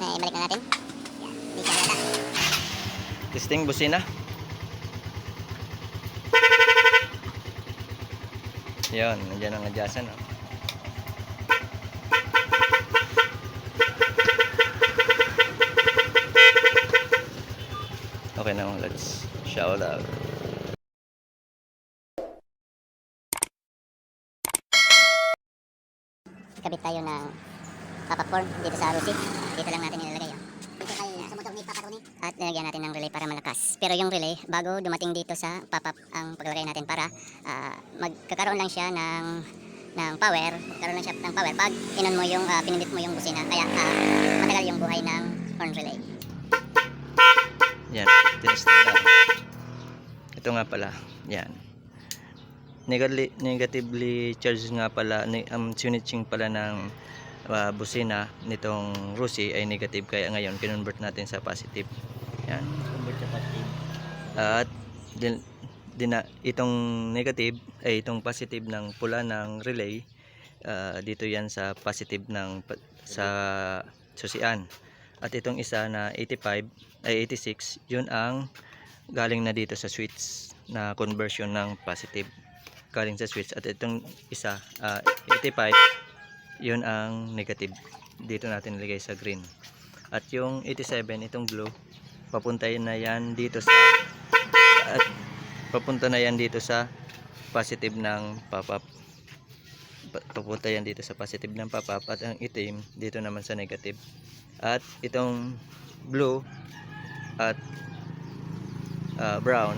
Na ibalik na natin. Yan. Hindi siya halata. Testing busina. Yun, nandiyan ang adyasan. Oh. Okay na, let's shout out. Kabit tayo ng pop-up form dito sa Rusi. Dito lang natin ilalagay. Oh. Dito tayo sa motor ni Papa Tony. At nilagyan natin ng relay para malakas. Pero yung relay, bago dumating dito sa pop-up ang paglalagay natin para ah, magkakaroon lang siya ng ng power, magkaroon lang siya ng power pag inon mo yung ah, pinindit mo yung busina. Kaya ah, matagal yung buhay ng horn relay. Yan, tinesting lang. Ito nga pala, yan. Negatively, negatively charged nga pala, ni, um, switching pala ng ah, busina nitong Rusi ay negative kaya ngayon kinonvert natin sa positive. Yan. At din, dina, itong negative ay itong positive ng pula ng relay ah, dito yan sa positive ng sa susian. At itong isa na 85 ay 86, yun ang galing na dito sa switch na conversion ng positive galing sa switch at itong isa ah, 85 yun ang negative. Dito natin ilagay sa green. At yung 87 itong blue papunta na yan dito sa at papunta na yan dito sa positive ng pop-up. Pa- papunta yan dito sa positive ng pop-up. At ang itim dito naman sa negative. At itong blue at ah, brown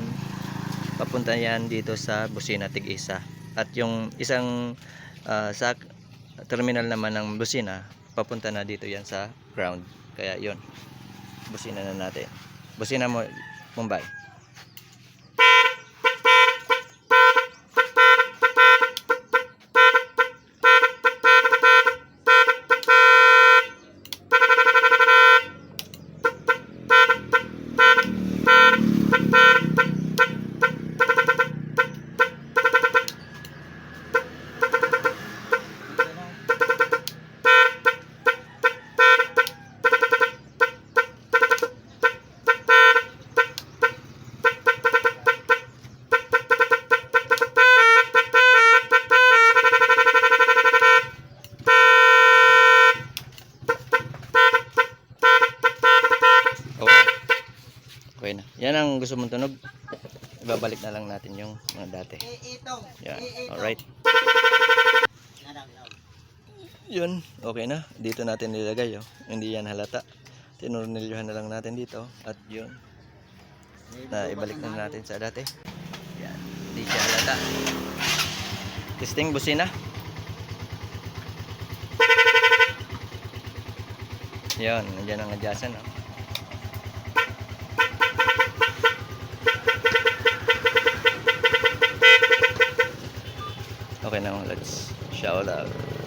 papunta yan dito sa busina tig isa at yung isang ah, sa terminal naman ng busina papunta na dito yan sa ground. Kaya yon busina na natin. Busina mo Mumbai okay na. Yan ang gusto mong tunog. Ibabalik na lang natin yung mga dati. Yan alright. Yun. Okay na. Dito natin nilagay oh. hindi yan halata. Tinurnilyohan na lang natin dito. At yun. Na ibalik na natin sa dati. Yan. Hindi siya halata. Testing busina yun. Nandiyan ang adyasan oh. Okay na, let's shout out.